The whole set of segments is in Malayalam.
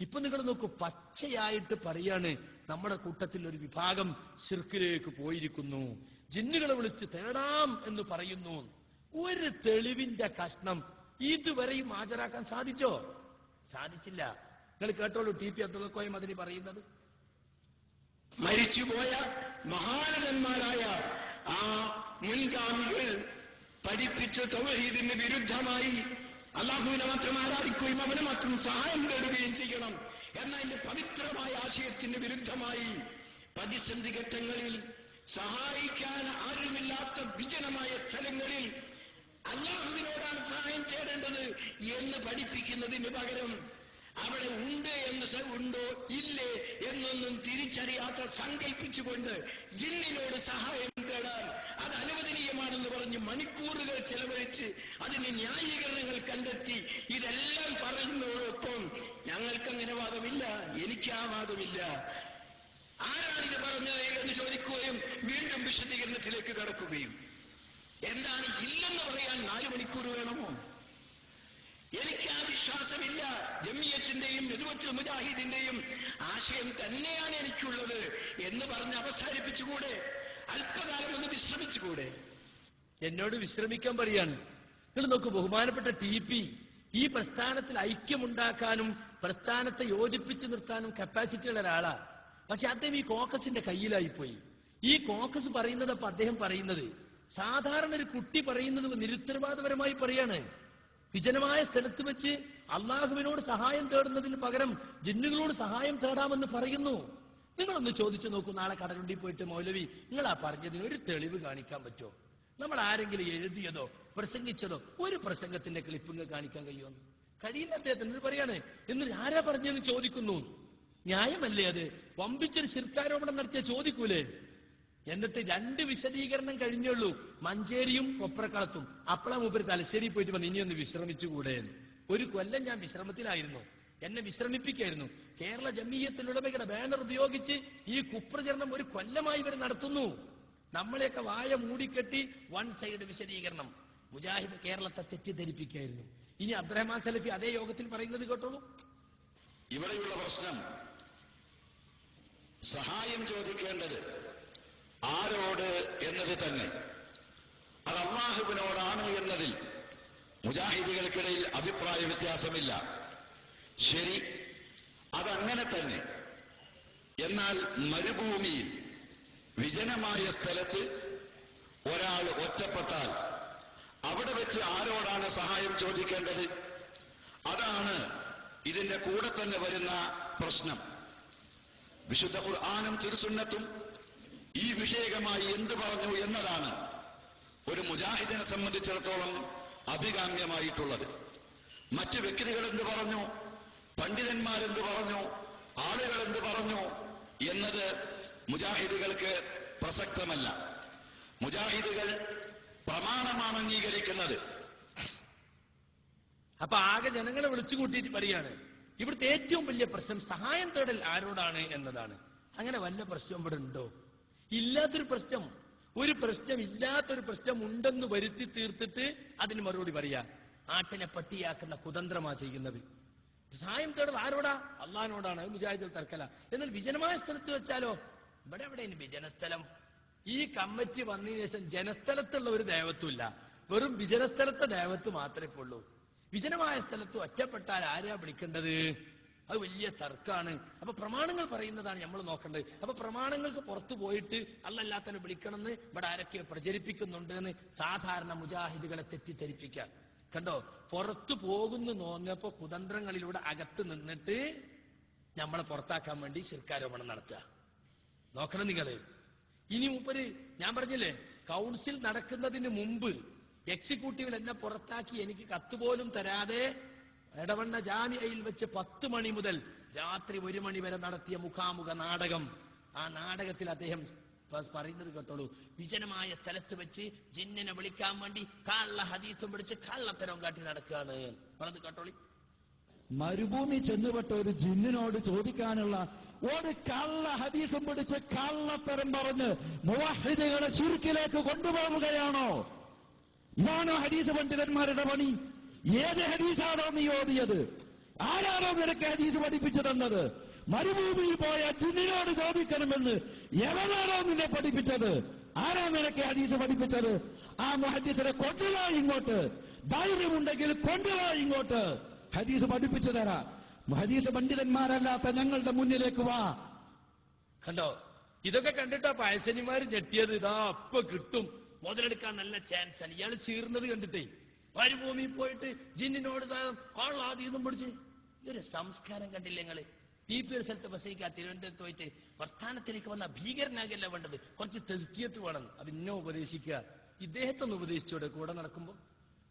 ഇപ്പൊ നിങ്ങൾ നോക്കൂ പച്ചയായിട്ട് പറയാണ് നമ്മുടെ കൂട്ടത്തിൽ ഒരു വിഭാഗം സിർക്കിലേക്ക് പോയിരിക്കുന്നു. ജിന്നുകളെ വിളിച്ച് തേടാം എന്ന് പറയുന്നു. ഒരു തെളിവിന്റെ കഷ്ണം ഇതുവരെയും ഹാജരാക്കാൻ സാധിച്ചോ? സാധിച്ചില്ല. നിങ്ങൾ കേട്ടോളൂ ടി പി അബ്ദുൽ കോയം അതിന് പറയുന്നത്. മരിച്ചുപോയ മഹാനന്മാരായ ആ മുൻഗാമികൾ പഠിപ്പിച്ച തൗഹീദിന് വിരുദ്ധമായി അള്ളാഹുവിനെ മാത്രം പ്രതിസന്ധി ഘട്ടങ്ങളിൽ സഹായിക്കാൻ ആരുമില്ലാത്ത വിജനമായ സ്ഥലങ്ങളിൽ അള്ളാഹുവിനോടാണ് സഹായം തേടേണ്ടത് എന്ന് പഠിപ്പിക്കുന്നതിന് പകരം അവിടെ ഉണ്ട് എന്ന് ഉണ്ടോ ഇല്ലേ എന്നൊന്നും തിരിച്ചറിയാത്ത സങ്കല്പിച്ചുകൊണ്ട് ജില്ലിനോട് സഹായം തേടാൻ അത് അനുവദനീയമാണെന്ന് പറഞ്ഞ് മണിക്കൂറുകൾ ചെലവഴിച്ച് അതിന് ന്യായീകരണങ്ങൾ കണ്ടെത്തി ഇതെല്ലാം പറയുന്നതോടൊപ്പം ഞങ്ങൾക്കങ്ങനെ വാദമില്ല എനിക്ക് ആ വാദമില്ല ആരാണിത് പറഞ്ഞത് എന്ന് ചോദിക്കുകയും വീണ്ടും വിശദീകരണത്തിലേക്ക് കടക്കുകയും എന്താണ് ഇല്ലെന്ന് പറയാൻ നാല് മണിക്കൂർ വേണമോ എനിക്ക് ആ വിശ്വാസമില്ല ജമിയത്തിന്റെയും നെതുവത്തുൽ മുജാഹിദിന്റെയും ആശയം തന്നെയാണ് എനിക്കുള്ളത് എന്ന് പറഞ്ഞ് അവസാനിപ്പിച്ചുകൂടെ അല്പകാലം ഒന്ന് വിശ്രമിച്ചുകൂടെ എന്നോട് വിശ്രമിക്കാൻ പറയാണ്. നിങ്ങൾ നോക്കൂ ബഹുമാനപ്പെട്ട ടി പി ഈ പ്രസ്ഥാനത്തിൽ ഐക്യമുണ്ടാക്കാനും പ്രസ്ഥാനത്തെ യോജിപ്പിച്ചു നിർത്താനും കപ്പാസിറ്റി ഉള്ള ഒരാളാ. പക്ഷെ അദ്ദേഹം ഈ കോക്കസിന്റെ കയ്യിലായി പോയി ഈ കോക്കസ് പറയുന്നത് അപ്പൊ അദ്ദേഹം പറയുന്നത് സാധാരണ ഒരു കുട്ടി പറയുന്നത് നിരുത്തരവാദപരമായി പറയാണ്. വിജനമായ സ്ഥലത്ത് വെച്ച് അള്ളാഹുവിനോട് സഹായം തേടുന്നതിന് പകരം ജിന്നുകളോട് സഹായം തേടാമെന്ന് പറയുന്നു. നിങ്ങളൊന്ന് ചോദിച്ചു നോക്കൂ നാളെ കടലുണ്ടി പോയിട്ട് മൗലവി നിങ്ങൾ ആ പറഞ്ഞതിന് ഒരു തെളിവ് കാണിക്കാൻ പറ്റുമോ? നമ്മൾ ആരെങ്കിലും എഴുതിയതോ പ്രസംഗിച്ചതോ ഒരു പ്രസംഗത്തിന്റെ ക്ലിപ്പിങ് കാണിക്കാൻ കഴിയുമോ കഴിയില്ല അദ്ദേഹത്തിന്. ഇത് പറയാണ് എന്ന് ആരാ പറഞ്ഞെന്ന് ചോദിക്കുന്നു. ന്യായമല്ലേ അത്? വമ്പിച്ചൊരു ശിർക്കാരോപണം നടത്തിയ ചോദിക്കൂലേ? എന്നിട്ട് രണ്ട് വിശദീകരണം കഴിഞ്ഞുള്ളൂ മഞ്ചേരിയും കൊപ്രക്കളത്തും. അപ്പളാ മൂപ്പര് തലശ്ശേരി പോയിട്ട് പറഞ്ഞു ഇനി ഒന്ന് വിശ്രമിച്ചുകൂടെ ഒരു കൊല്ലം ഞാൻ വിശ്രമത്തിലായിരുന്നു. എന്നെ വിശ്രമിപ്പിക്കായിരുന്നു. കേരള ജമീയത്തിലുടമയുടെ ബാനർ ഉപയോഗിച്ച് ഈ കുപ്രചരണം ഒരു കൊല്ലമായി ഇവർ നടത്തുന്നു. നമ്മളെയൊക്കെ വായ മൂടിക്കെട്ടി വൺ സൈഡ് വിശദീകരണം. മുജാഹിദ് കേരളത്തെ തെറ്റിദ്ധരിപ്പിക്കായിരുന്നു ഇനി അബ്രഹ്മാൻ സലഫി അതേ യോഗത്തിൽ പറയുന്നത് കേട്ടോളൂ. ഇവിടെയുള്ള പ്രശ്നം സഹായം ചോദിക്കേണ്ടത് ആരോട് എന്നത് തന്നെ. അത് അള്ളാഹുവിനോടാണ് എന്നതിൽ മുജാഹിദികൾക്കിടയിൽ അഭിപ്രായ വ്യത്യാസമില്ല. ശരി അതങ്ങനെ തന്നെ. എന്നാൽ മരുഭൂമിയിൽ വിജനമായ സ്ഥലത്ത് ഒരാൾ ഒറ്റപ്പെട്ടാൽ അവിടെ വെച്ച് ആരോടാണ് സഹായം ചോദിക്കേണ്ടത്? അതാണ് ഇതിന്റെ കൂടെ തന്നെ വരുന്ന പ്രശ്നം. വിശുദ്ധ ഖുർആാനും തിരുസുന്നത്തും ഈ വിഷയകമായി എന്ത് പറഞ്ഞു എന്നതാണ് ഒരു മുജാഹിദിനെ സംബന്ധിച്ചിടത്തോളം അഭികാമ്യമായിട്ടുള്ളത്. മറ്റു വ്യക്തികൾ എന്ത് പറഞ്ഞു? പണ്ഡിതന്മാരെന്ത് പറഞ്ഞു? ആളുകൾ എന്ത് പറഞ്ഞു? എന്നത് മുജാഹിദുകൾക്ക് പ്രസക്തമല്ല. മുജാഹിദുകൾ പ്രമാണമാണ് അംഗീകരിക്കുന്നത്. അപ്പൊ ആകെ ജനങ്ങളെ വിളിച്ചു കൂട്ടിയിട്ട് പറയാണ് ഇവിടുത്തെ ഏറ്റവും വലിയ പ്രശ്നം സഹായം തേടൽ ആരോടാണ് എന്നതാണ്. അങ്ങനെ വല്ല പ്രശ്നം ഇവിടെ ഉണ്ടോ? ഇല്ലാത്തൊരു പ്രശ്നം. ഒരു പ്രശ്നം ഇല്ലാത്തൊരു പ്രശ്നം ഉണ്ടെന്ന് വരുത്തി തീർത്തിട്ട് അതിന് മറുപടി പറയാ ആട്ടിനെ പട്ടിയാക്കുന്ന കുതന്ത്രമാ ചെയ്യുന്നത്. സഹായം തേടൽ ആരോടാ? അള്ളഹാനോടാണ് മുജാഹിദിൽ തർക്കല എന്നാൽ വിജനമായ സ്ഥലത്ത് വെച്ചാലോ? ഇവിടെ എവിടെയാണ് വിജനസ്ഥലം? ഈ കമ്മിറ്റി വന്നതിന് ശേഷം ജനസ്ഥലത്തുള്ള ഒരു ദേവത്വമില്ല. വെറും വിജനസ്ഥലത്തെ ദേവത്വം മാത്രമേ ഇപ്പൊ ഉള്ളൂ. വിജനമായ സ്ഥലത്ത് ഒറ്റപ്പെട്ടാൽ ആരെയാ വിളിക്കേണ്ടത്? അത് വലിയ തർക്കാണ്. അപ്പൊ പ്രമാണങ്ങൾ പറയുന്നതാണ് നമ്മൾ നോക്കേണ്ടത്. അപ്പൊ പ്രമാണങ്ങൾക്ക് പുറത്തു പോയിട്ട് അല്ലല്ലാത്തന്നെ വിളിക്കണമെന്ന് ഇവിടെ ആരൊക്കെ പ്രചരിപ്പിക്കുന്നുണ്ട് എന്ന് സാധാരണ മുജാഹിദുകളെ തെറ്റിദ്ധരിപ്പിക്ക കണ്ടോ? പുറത്തു പോകുന്നു നോന്നപ്പോ കുതന്ത്രങ്ങളിലൂടെ അകത്ത് നിന്നിട്ട് നമ്മളെ പുറത്താക്കാൻ വേണ്ടി ശിർക്കാരോപണം നടത്തുക. നോക്കണം നിങ്ങൾ. ഇനി മൂപ്പര് ഞാൻ പറഞ്ഞില്ലേ കൗൺസിൽ നടക്കുന്നതിന് മുമ്പ് എക്സിക്യൂട്ടീവിൽ എന്നെ പുറത്താക്കി എനിക്ക് കത്തുപോലും തരാതെ എടവണ്ണ ജാമ്യയിൽ വെച്ച് പത്ത് മണി മുതൽ രാത്രി ഒരു മണി വരെ നടത്തിയ മുഖാമുഖ നാടകം. ആ നാടകത്തിൽ അദ്ദേഹം പറയുന്നത് കേട്ടോളൂ. വിജനമായ സ്ഥലത്ത് വെച്ച് ജിന്നിനെ വിളിക്കാൻ വേണ്ടി കള്ള ഹദീസും പിടിച്ച് കള്ളത്തരം കാട്ടി നടക്കുകയാണ്. പറഞ്ഞത് കേട്ടോളി? മരുഭൂമി ചെന്നുപെട്ട ഒരു ജിന്നിനോട് ചോദിക്കാനുള്ള ഒരു കള്ള ഹദീസും പിടിച്ച് കള്ളത്തരം പറഞ്ഞ് മുവാഹിദുകളെ ചുരുക്കിലേക്ക് കൊണ്ടുപോവുകയാണോ? ഇതാണോ ഹദീസ് പണ്ഡിതന്മാരുടെ പണി? ഏത് ഹദീസാണോ നീ ഓതിയത്? ആരാണോ നിനക്ക് ഹദീസ് പഠിപ്പിച്ചു തന്നത്? മരുഭൂമിയിൽ പോയ ജിന്നിനോട് ചോദിക്കണമെന്ന് എവനാണോ നിന്നെ പഠിപ്പിച്ചത്? ആരാ നിനക്ക് ഹദീസ് പഠിപ്പിച്ചത്? ആ മുഹദീസിനെ കൊണ്ടുവാ ഇങ്ങോട്ട്. ധൈര്യമുണ്ടെങ്കിൽ കൊണ്ടുവാ ഇങ്ങോട്ട്. ഹദീസ് പഠിപ്പിച്ചു തരാ. ഹദീസ് പണ്ഡിതന്മാരല്ലാത്ത ഞങ്ങളുടെ മുന്നിലേക്ക് വാ. കണ്ടോ? ഇതൊക്കെ കണ്ടിട്ടാ പായസനിമാര് ഞെട്ടിയത്. ഇതാ അപ്പൊ കിട്ടും. മുതലെടുക്കാൻ നല്ല ചാൻസ് ആണ്. ഇയാൾ ചീർന്നത് കണ്ടിട്ടേ. മരുഭൂമി പോയിട്ട് ജിന്നിനോട് കൊള്ളാതീതും പിടിച്ച്. ഇതൊരു സംസ്കാരം കണ്ടില്ല പി ഒരു സ്ഥലത്ത് ബസ്സിരിക്കുക തിരുവനന്തപുരത്ത് പോയിട്ട് പ്രസ്ഥാനത്തിലേക്ക് വന്ന ഭീകരനാകല്ല വേണ്ടത്? കുറച്ച് തെസ്കിയത്ത് വേണം. അത് ഇന്നെ ഉപദേശിക്കുക. ഇദ്ദേഹത്തെ ഒന്ന് ഉപദേശിച്ചോടെ കൂടെ നടക്കുമ്പോ?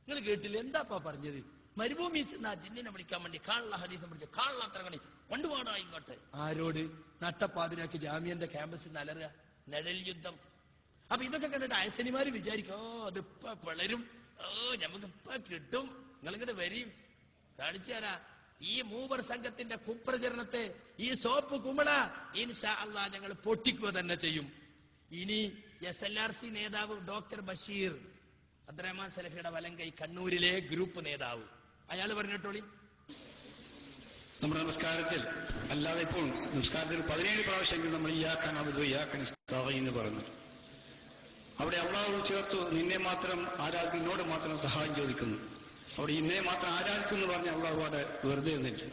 നിങ്ങൾ കേട്ടില്ല? എന്താപ്പാ പറഞ്ഞത്? മരുഭൂമി ആ ജിന്നിനെ വിളിക്കാൻ വേണ്ടി കാണുള്ള ഹദീസം പിടിച്ച് കാണുള്ള അത്ര കണി കൊണ്ടുപോകണോ ഇങ്ങോട്ട്. ആരോട്? നട്ടപ്പാതിരാക്കി ജാമ്യന്റെ ക്യാമ്പസിൽ നിന്ന് അലറുക. നിഴൽ യുദ്ധം. അപ്പൊ ഇതൊക്കെ കണ്ടിട്ട് അയസനിമാര് വിചാരിക്കും ഓ അതിപ്പ പിളരും. ഓ നമുക്ക് ഇപ്പൊ കിട്ടും. നിങ്ങളിങ്ങോട്ട് വരും കാണിച്ചു തരാ ഈ മൂവർ സംഘത്തിന്റെ കുപ്രചരണത്തെ ഈ സോപ്പ് കുമള ഇൻഷാ അള്ളാ ഞങ്ങൾ പൊട്ടിക്കുക തന്നെ ചെയ്യും. ഇനി എസ് എൽ ആർ സി നേതാവ് ഡോക്ടർ ബഷീർ അബ്ദുറഹ്മാൻ സലഫിയുടെ വലങ്കൈ കണ്ണൂരിലെ ഗ്രൂപ്പ് നേതാവ്. അയാൾ പറഞ്ഞിട്ടോളി. നമ്മുടെ നമസ്കാരത്തിൽ അല്ലാതെ ഇപ്പോൾ നമസ്കാരത്തിൽ പതിനേഴ് പ്രാവശ്യം നമ്മൾ ഇയാക്കാൻ അബുദു ഇയാക്കാൻ എന്ന് പറഞ്ഞു അവിടെ അള്ളാഹു ചേർത്തു നിന്നെ മാത്രം ആരാധിക്കുന്നോട് മാത്രം സഹായം ചോദിക്കുന്നു. അവിടെ ഇന്നെ മാത്രം ആരാധിക്കുന്നു പറഞ്ഞ അള്ളാഹു അവിടെ വെറുതെ നിന്നില്ല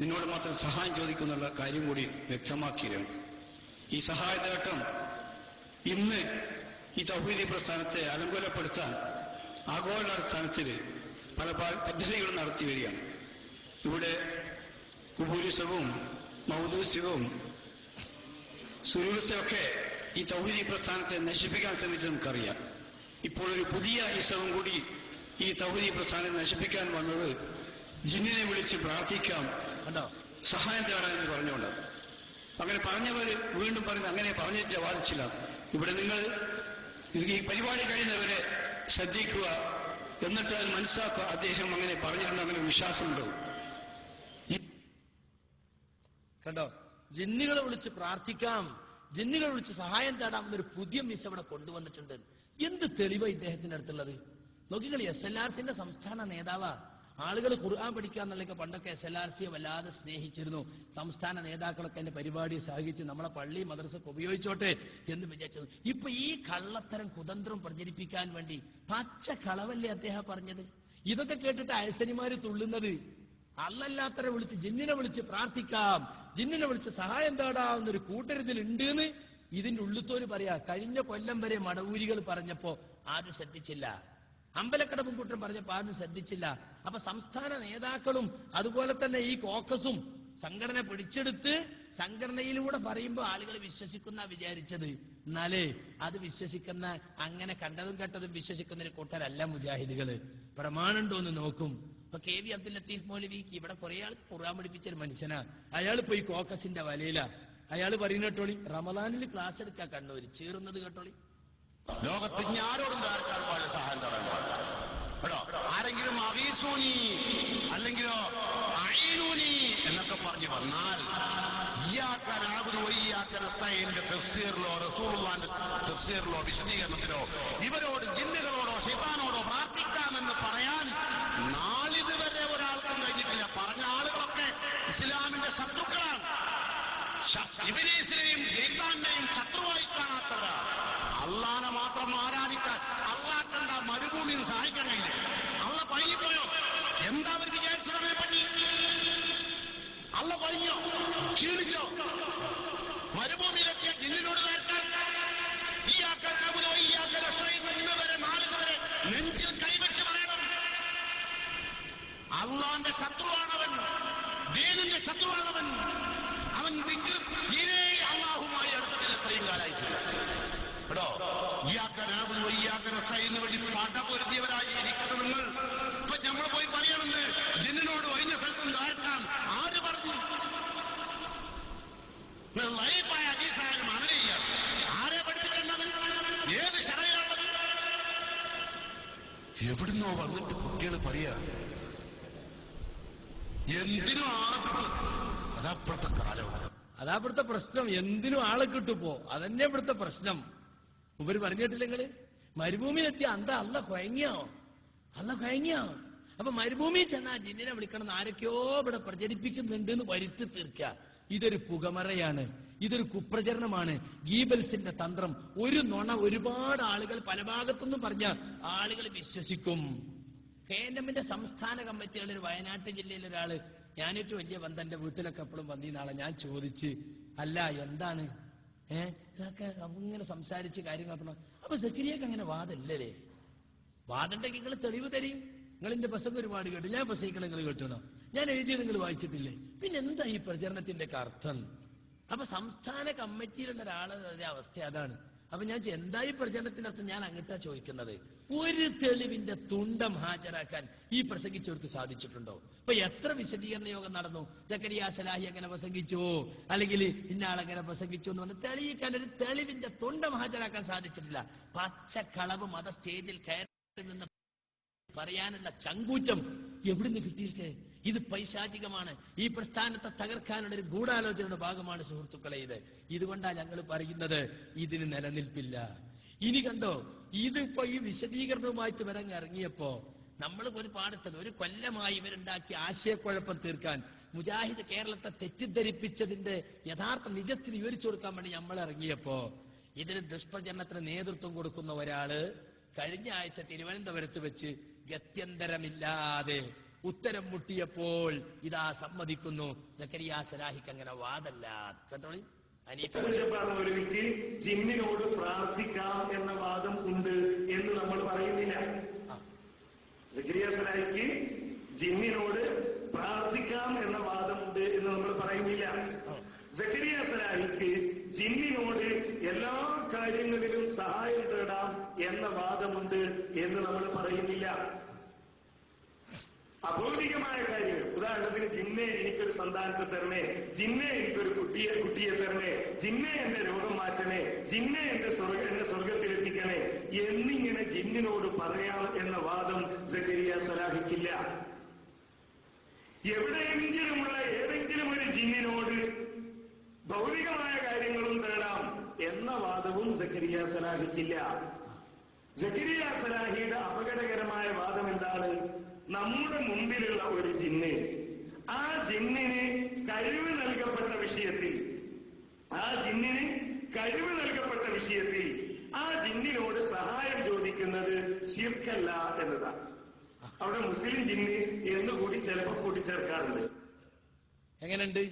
നിന്നോട് മാത്രം സഹായം ചോദിക്കുന്നുള്ള കാര്യം കൂടി വ്യക്തമാക്കിയിരുന്നു. ഈ സഹായ നേട്ടം ഇന്ന് ഈ തൗഹീദി പ്രസ്ഥാനത്തെ അലങ്കോലപ്പെടുത്താൻ ആഗോളാടിസ്ഥാനത്തിൽ പല പദ്ധതികളും നടത്തി വരികയാണ്. ഇവിടെ കുബൂരിസവും മൗദൂസ്യവും സുരൂസ്യമൊക്കെ ഈ തൗഹീദി പ്രസ്ഥാനത്തെ നശിപ്പിക്കാൻ ശ്രമിച്ചു നമുക്കറിയാം. ഇപ്പോൾ ഒരു പുതിയ ഇസവും കൂടി ഈ തൗഹീദി പ്രസ്ഥാനം നശിപ്പിക്കാൻ വന്നത് ജിന്നിനെ വിളിച്ച് പ്രാർത്ഥിക്കാം സഹായം തേടാൻ എന്ന് പറഞ്ഞുകൊണ്ട്. അങ്ങനെ പറഞ്ഞവർ വീണ്ടും പറഞ്ഞ് അങ്ങനെ പറഞ്ഞിട്ട് വാദിച്ചില്ല. ഇവിടെ നിങ്ങൾ ഈ പരിപാടി കഴിയുന്നവരെ ശ്രദ്ധിക്കുക. എന്നിട്ട് അത് മനസ്സിലാക്കുക അദ്ദേഹം അങ്ങനെ പറഞ്ഞിട്ടുണ്ട് അങ്ങനെ വിശ്വാസമുണ്ടോ? കണ്ടോ? ജിന്നുകളെ വിളിച്ച് പ്രാർത്ഥിക്കാം. ജിന്നുകളെ വിളിച്ച് സഹായം തേടാം ഒരു പുതിയ മിസ് അവിടെ കൊണ്ടുവന്നിട്ടുണ്ട്. എന്ത് തെളിവ് ഇദ്ദേഹത്തിന്റെ അടുത്തുള്ളത്? നോക്കിക്കളി എസ് എൽ ആർ സിന്റെ സംസ്ഥാന നേതാവാ. ആളുകൾ ഖുർആൻ പഠിക്കുക എന്നുള്ളതൊക്കെ പണ്ടൊക്കെ എസ് എൽ ആർ സിയെ വല്ലാതെ സ്നേഹിച്ചിരുന്നു. സംസ്ഥാന നേതാക്കളൊക്കെ എന്റെ പരിപാടി സഹകരിച്ചു നമ്മളെ പള്ളി മദ്രസൊക്കെ ഉപയോഗിച്ചോട്ടെ എന്ന് വിചാരിച്ചത്. ഇപ്പൊ ഈ കള്ളത്തരം കുതന്ത്രം പ്രചരിപ്പിക്കാൻ വേണ്ടി പച്ച കളവല്ലേ അദ്ദേഹം പറഞ്ഞത്? ഇതൊക്കെ കേട്ടിട്ട് അയസനിമാര് തുള്ളുന്നത്. അല്ലല്ലാത്തരെ വിളിച്ച് ജിന്നിനെ വിളിച്ച് പ്രാർത്ഥിക്കാം ജിന്നിനെ വിളിച്ച് സഹായം തേടാവുന്ന ഒരു കൂട്ടരുതിൽ ഉണ്ട് എന്ന് ഇതിന്റെ ഉള്ളിത്തോര് പറയാ. കഴിഞ്ഞ കൊല്ലം വരെ മടവൂരികൾ പറഞ്ഞപ്പോ ആരും ശ്രദ്ധിച്ചില്ല. അമ്പലക്കടവും കൂട്ടം പറഞ്ഞപ്പോ ആരും ശ്രദ്ധിച്ചില്ല. അപ്പൊ സംസ്ഥാന നേതാക്കളും അതുപോലെ തന്നെ ഈ കോക്കസും സംഘടന പിടിച്ചെടുത്ത് സംഘടനയിലൂടെ പറയുമ്പോൾ ആളുകൾ വിശ്വസിക്കുന്ന വിചാരിച്ചത്. എന്നാലേ അത് വിശ്വസിക്കുന്ന അങ്ങനെ കണ്ടതും കേട്ടതും വിശ്വസിക്കുന്ന ഒരു കൂട്ടരല്ല മുജാഹിദുകൾ. പ്രമാണുണ്ടോ എന്ന് നോക്കും. ഇപ്പൊ കെ വി അബ്ദുൽ ലത്തീഫ് മൗലവി ഇവിടെ കുറെ ആൾ ഖുർആൻ പഠിപ്പിച്ച ഒരു മനുഷ്യനാ അയാൾ പോയി കോക്കസിന്റെ വലയില. അയാൾ പറയുന്ന കേട്ടോളി റമദാനിൽ ക്ലാസ് എടുക്കാൻ കണ്ണൂര്. ചീറുന്നത് കേട്ടോളി. ലോകത്ത് ആരോടും ആർക്കാർ പാടില്ല സഹായം തരാൻ പാടില്ല കേട്ടോ ആരെങ്കിലും അവീസൂനി അല്ലെങ്കിലോ അഴീനൂനി എന്നൊക്കെ പറഞ്ഞു വന്നാൽ തഫ്സീറിലോ റസൂലുള്ളാന്റെ തഫ്സീറിലോ വിശദീകരണത്തിലോ ഇവരോട് ജിന്നുകളോടോ ഷെയ്ത്താനോടോ പ്രാർത്ഥിക്കാമെന്ന് പറയാൻ നാളിതുവരെ ഒരാൾക്കും കഴിഞ്ഞിട്ടില്ല. പറഞ്ഞ ആളുകളൊക്കെ ഇസ്ലാമിന്റെ ശത്രുക്കളാണ്. ഇബ്ലീസിനെയും ജയ്ത്താനെയും ശത്രുവായി കാണാത്തവരാണ് അള്ളാനെ മാത്രം ആരാധിക്കാൻ അള്ളാഹ്ക്കണ്ട മരുഭൂമിയിൽ സഹായിക്കാൻ കഴിയില്ല അള്ള പഴകിപ്പോയോ എന്താ അവർ വിചാരിച്ചത് അതിനെ പറ്റി അള്ള കഴിഞ്ഞോ ക്ഷീണിച്ചോ മരുഭൂമിയിലെത്തിയ ജിന്നിനോട് നേർക്കാൻ ഈ ആക്കാനാകുന്നോ ഈ ആക്കാൻ ഇന്ന് വരെ നാളിത് വരെ നെഞ്ചിൽ കൈവച്ച് പറയണം അള്ളാന്റെ ശത്രുവാണവൻ ദീനിന്റെ ശത്രുവാണവൻ അവൻ ദിക്ർ തീരെ അള്ളാഹുമായി അടുത്തിട്ടില്ല എത്രയും കാലായിട്ടില്ല കേട്ടോ ഇയാക്കനാകുന്നു ഇയാക്കനസ്ഥയിന് വേണ്ടി പടപൊരുത്തിയവരായി ഇരിക്കുന്ന നിങ്ങൾ ഇപ്പൊ നമ്മൾ പോയി പറയണമെന്ന് ജിന്നിനോട് ഒഴിഞ്ഞ സ്ഥലത്തും താഴ്ത്താം ആര് പറഞ്ഞു നിങ്ങൾ ലൈഫായ അജീസായാലും അങ്ങനെ ചെയ്യാം ആരെ പഠിപ്പിച്ചത് ഏത് ശരയിലുള്ളത് എവിടുന്നോ വന്നിട്ട് കുട്ടികൾ പറയാ എന്തിനും ആളെ കിട്ടും. ഇപ്പോഴത്തെ കാലം അതാ ഇവിടുത്തെ പ്രശ്നം. എന്തിനും ആളെ കിട്ടുപ്പോ അതന്നെ ഇവിടുത്തെ പ്രശ്നം. ഉപര് പറഞ്ഞിട്ടില്ല നിങ്ങൾ? മരുഭൂമിയിലെത്തിയ അന്ത അല്ല കൊയങ്ങിയോ? അല്ല കൊയങ്ങിയോ? അപ്പൊ മരുഭൂമിയിൽ ചെന്നാ ജിന്നിനെ വിളിക്കണം ആരൊക്കെയോ ഇവിടെ പ്രചരിപ്പിക്കുന്നുണ്ട് എന്ന് വരുത്തി തീർക്കുക. ഇതൊരു പുകമറയാണ്. ഇതൊരു കുപ്രചരണമാണ്. ഗീബൽസിന്റെ തന്ത്രം. ഒരു നുണ ഒരുപാട് ആളുകൾ പല ഭാഗത്തുനിന്നും പറഞ്ഞ ആളുകൾ വിശ്വസിക്കും. കെ എൻ എമ്മിന്റെ സംസ്ഥാന കമ്മിറ്റിയുള്ള ഒരു വയനാട്ട് ജില്ലയിലെ ഒരാൾ ഞാനേറ്റവും വലിയ ബന്ധം എന്റെ വീട്ടിലൊക്കെ എപ്പോഴും വന്നി നാളെ ഞാൻ ചോദിച്ച് അല്ല എന്താണ്? ഏഹ് ഇതൊക്കെ ഇങ്ങനെ സംസാരിച്ച് കാര്യങ്ങൾ പറഞ്ഞു അപ്പൊ സെക്രിയൊക്കെ അങ്ങനെ വാദമില്ലല്ലേ വാദണ്ടെങ്കിൽ നിങ്ങൾ തെളിവ് തരും. നിങ്ങൾ എന്റെ പ്രസംഗം ഒരുപാട് കേട്ടു. ഞാൻ പ്രസംഗിക്കണം നിങ്ങൾ കേട്ടണോ? ഞാൻ എഴുതിയത് നിങ്ങൾ വായിച്ചിട്ടില്ലേ? പിന്നെ എന്താ ഈ പ്രചരണത്തിന്റെ അർത്ഥം? അപ്പൊ സംസ്ഥാന കമ്മിറ്റിയിലുള്ള ഒരാളുടെ അവസ്ഥ അതാണ്. അപ്പൊ ഞാൻ എന്തായി പ്രചരണത്തിനർത്ഥം ഞാൻ അങ്ങോട്ടാ ചോദിക്കുന്നത്? ഒരു തെളിവിന്റെ തുണ്ടം ഹാജരാക്കാൻ ഈ പ്രസംഗിച്ചവർക്ക് സാധിച്ചിട്ടുണ്ടോ? അപ്പൊ എത്ര വിശദീകരണ യോഗം നടന്നു? ജക്കരിയ സലാഹി അങ്ങനെ പ്രസംഗിച്ചു? അല്ലെങ്കിൽ ഇന്നാളങ്ങനെ പ്രസംഗിച്ചു എന്ന് പറഞ്ഞ് തെളിയിക്കാൻ ഒരു തെളിവിന്റെ തുണ്ടം ഹാജരാക്കാൻ സാധിച്ചിട്ടില്ല. പച്ചക്കളവ് മത സ്റ്റേജിൽ കയറി നിന്ന് പറയാനുള്ള ചങ്കൂറ്റം എവിടുന്ന് കിട്ടിയിട്ട്? ഇത് പൈശാചികമാണ്. ഈ പ്രസ്ഥാനത്തെ തകർക്കാനുള്ള ഒരു ഗൂഢാലോചനയുടെ ഭാഗമാണ് സുഹൃത്തുക്കളെ ഇത്. ഇതുകൊണ്ടാണ് ഞങ്ങൾ പറയുന്നത് ഇതിന് നിലനിൽപ്പില്ല. ഇനി കണ്ടോ ഇതിപ്പോ ഈ വിശദീകരണവുമായിട്ട് വരങ്ങ് ഇറങ്ങിയപ്പോ നമ്മൾ ഒരു സ്ഥലം ഒരു കൊല്ലമായി ഇവരുണ്ടാക്കിയ ആശയക്കുഴപ്പം തീർക്കാൻ മുജാഹിദ് കേരളത്തെ തെറ്റിദ്ധരിപ്പിച്ചതിന്റെ യഥാർത്ഥ നിജസ്ഥിതി വിവരിച്ചു കൊടുക്കാൻ വേണ്ടി നമ്മൾ ഇറങ്ങിയപ്പോ ഇതിന് ദുഷ്പ്രചരണത്തിന് നേതൃത്വം കൊടുക്കുന്ന ഒരാൾ കഴിഞ്ഞ ആഴ്ച തിരുവനന്തപുരത്ത് വെച്ച് ഗത്യന്തരമില്ലാതെ ഉത്തരം മുട്ടിയപ്പോൾ ഇതാ സമ്മതിക്കുന്നു. സക്കരിയ സലാഹിക്ക് അങ്ങനെ വാദല്ല. കേട്ടോളി? ഒരുമിക്ക് ജിന്നിനോട് പ്രാർത്ഥിക്കാം എന്ന വാദം ഉണ്ട് എന്ന് നമ്മൾ പറയുന്നില്ല. സക്കരിയ സലാഹിക്ക് ജിന്നിനോട് പ്രാർത്ഥിക്കാം എന്ന വാദം ഉണ്ട് എന്ന് നമ്മൾ പറയുന്നില്ല. സക്കരിയ സലാഹിക്ക് ജിന്നിനോട് എല്ലാ കാര്യങ്ങളിലും സഹായം തേടാം എന്ന വാദമുണ്ട് എന്ന് നമ്മൾ പറയുന്നില്ല. അഭൗതികമായ കാര്യങ്ങൾ ഉദാഹരണത്തിന് ജിന്നെ എനിക്കൊരു സന്താനത്തെ തരണേ. ജിന്നെ എനിക്കൊരു കുട്ടിയെ കുട്ടിയെ തരണേ. ജിന്നെ എന്റെ രോഗം മാറ്റണേ. ജിന്നെ എന്റെ സ്വർഗ എന്നെ സ്വർഗത്തിലെത്തിക്കണേ. എന്നിങ്ങനെ ജിന്നിനോട് പറയാം എന്ന വാദം സക്കരിയ സലാഹിക്കില്ല. എവിടെയെങ്കിലുമുള്ള ഏതെങ്കിലും ഒരു ജിന്നിനോട് ഭൗതികമായ കാര്യങ്ങളും തേടാം എന്ന വാദവും സക്കരിയ സലാഹിക്കില്ല. സക്കരിയ സലാഹിയുടെ അപകടകരമായ വാദം എന്താണ്? നമ്മുടെ മുമ്പിലുള്ള ഒരു ജിന്ന്. ആ ജിന്നിന് കഴിവ് നൽകപ്പെട്ട വിഷയത്തിൽ ആ ജിന്നിന് കഴിവ് നൽകപ്പെട്ട വിഷയത്തിൽ ആ ജിന്നിനോട് സഹായം ചോദിക്കുന്നത് ശിർക്കല്ല എന്നതാണ്. അവിടെ മുസ്ലിം ജിന്ന് എന്നുകൂടി ചിലപ്പോൾ കൂട്ടിച്ചേർക്കാറുണ്ട്. എങ്ങനെയുണ്ട്?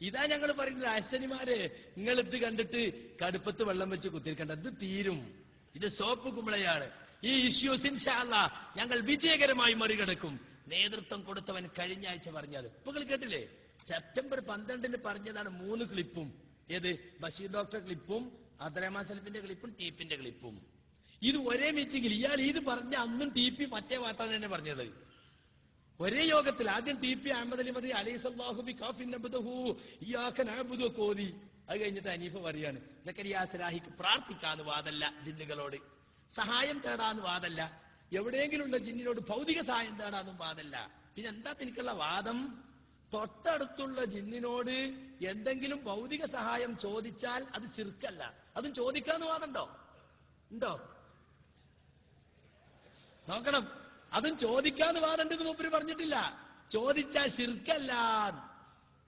ഇതാ ഞങ്ങൾ പറയുന്നത് അശ്വനിമാരെ നിങ്ങൾ ഇത് കണ്ടിട്ട് കടുപ്പത്ത് വെള്ളം വെച്ച് കുത്തിരിക്കണ്ട ഇത് തീരും. ഇത് സോപ്പ് കുമ്പളയാണ്. ഈ ഇഷ്യൂസ് ഇൻഷാല്ല ഞങ്ങൾ വിജയകരമായി മറികടക്കും. നേതൃത്വം കൊടുത്തവൻ കഴിഞ്ഞ ആഴ്ച പറഞ്ഞത്. ഇപ്പൊ കേട്ടില്ലേ? സെപ്റ്റംബർ പന്ത്രണ്ടിന് പറഞ്ഞതാണ് മൂന്ന് ക്ലിപ്പും. ഏത്? ബഷീർ ഡോക്ടർ ക്ലിപ്പും അബ്ദുറഹ്മാൻ സലഫിന്റെ ക്ലിപ്പും ടീപ്പിന്റെ ക്ലിപ്പും. ഇത് ഒരേ മീറ്റിംഗിൽ ഇയാൾ ഇത് പറഞ്ഞ അന്നും ടി പി മറ്റേ വാർത്ത തന്നെ പറഞ്ഞത്. ഒരേ യോഗത്തിൽ ആദ്യം ടി പി അഹമ്മദ് അലി മതി അലൈഹി സല്ലാഹു ബി കാഫിൻ നബ്ദഹു ഇയ്യാക കോതി അത് കഴിഞ്ഞിട്ട് അനീഫ പറയാണ് സക്കരിയ സലാഹിക്ക് പ്രാർത്ഥിക്കാന്ന് വാദല്ല ജിന്നുകളോട്. സഹായം തേടാന്ന് വാദല്ല. എവിടെയെങ്കിലും ഉള്ള ജിന്നിനോട് ഭൗതിക സഹായം തേടാന്നും വാദല്ല. പിന്നെ എന്താ എനിക്കുള്ള വാദം? തൊട്ടടുത്തുള്ള ജിന്നിനോട് എന്തെങ്കിലും ഭൗതിക സഹായം ചോദിച്ചാൽ അത് ചെറുക്കല്ല അതും ചോദിക്കാന്ന് വാദമുണ്ടോ ഉണ്ടോ? നോക്കണം. അതും ചോദിക്കാന്ന് വാദണ്ടെന്ന് മൂപ്പര് പറഞ്ഞിട്ടില്ല. ചോദിച്ചാൽ ശിർക്കല്ല.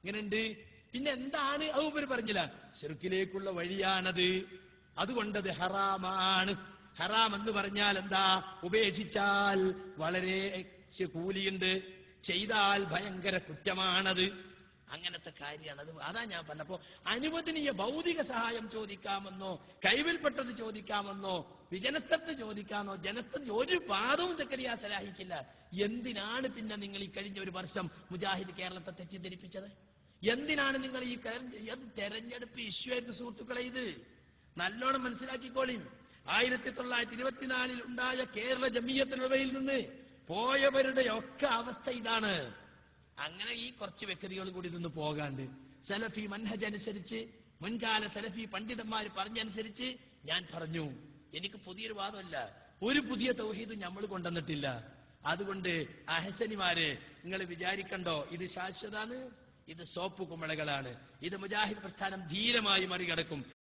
ഇങ്ങനെയുണ്ട് പിന്നെ എന്താണ് അത് മൂപ്പര് പറഞ്ഞില്ല. ശിർക്കിലേക്കുള്ള വഴിയാണത്. അതുകൊണ്ടത് ഹറാമാണ്. ഹറാം എന്ന് പറഞ്ഞാൽ എന്താ? ഉപേക്ഷിച്ചാൽ വളരെ കൂലിയുണ്ട്. ചെയ്താൽ ഭയങ്കര കുറ്റമാണത്. അങ്ങനത്തെ കാര്യമാണ് അത് അതാ ഞാൻ പറഞ്ഞപ്പോ അനുവദനീയ ഭൗതിക സഹായം ചോദിക്കാമെന്നോ കൈവിൽപ്പെട്ടത് ചോദിക്കാമെന്നോ വിജനസ്ഥത്ത് ചോദിക്കാമെന്നോ ജനസ്ഥത്ത് ഒരു പാദവും സക്കരിയ സലാഹിക്കില്ല. എന്തിനാണ് പിന്നെ നിങ്ങൾ ഈ കഴിഞ്ഞ ഒരു വർഷം മുജാഹിദ് കേരളത്തെ തെറ്റിദ്ധരിപ്പിച്ചത്? എന്തിനാണ് നിങ്ങൾ ഈ തെരഞ്ഞെടുപ്പ് ഇഷ്യൂ ആയിരുന്നു സുഹൃത്തുക്കളെ ഇത്? നല്ലോണം മനസ്സിലാക്കിക്കോളിൻ. ആയിരത്തി തൊള്ളായിരത്തി ഇരുപത്തിനാലിൽ ഉണ്ടായ കേരള ജമീയത്തിനുള്ളവയിൽ നിന്ന് പോയവരുടെ ഒക്കെ അവസ്ഥ ഇതാണ്. അങ്ങനെ ഈ കുറച്ച് വ്യക്തികൾ കൂടി നിന്ന് പോകാണ്ട് സലഫി മൻഹജ് അനുസരിച്ച് മുൻകാല സലഫി പണ്ഡിതന്മാർ പറഞ്ഞനുസരിച്ച് ഞാൻ പറഞ്ഞു. എനിക്ക് പുതിയൊരു വാദമല്ല. ഒരു പുതിയ തൗഹീദ് നമ്മൾ കൊണ്ടുവന്നിട്ടില്ല. അതുകൊണ്ട് അഹസനിമാര് നിങ്ങൾ വിചാരിക്കണ്ടോ ഇത് ശാശ്വതാണ് ഇത് സോപ്പ് കുമളകളാണ്. ഇത് മുജാഹിദ് പ്രസ്ഥാനം ധീരമായി മറികടക്കും.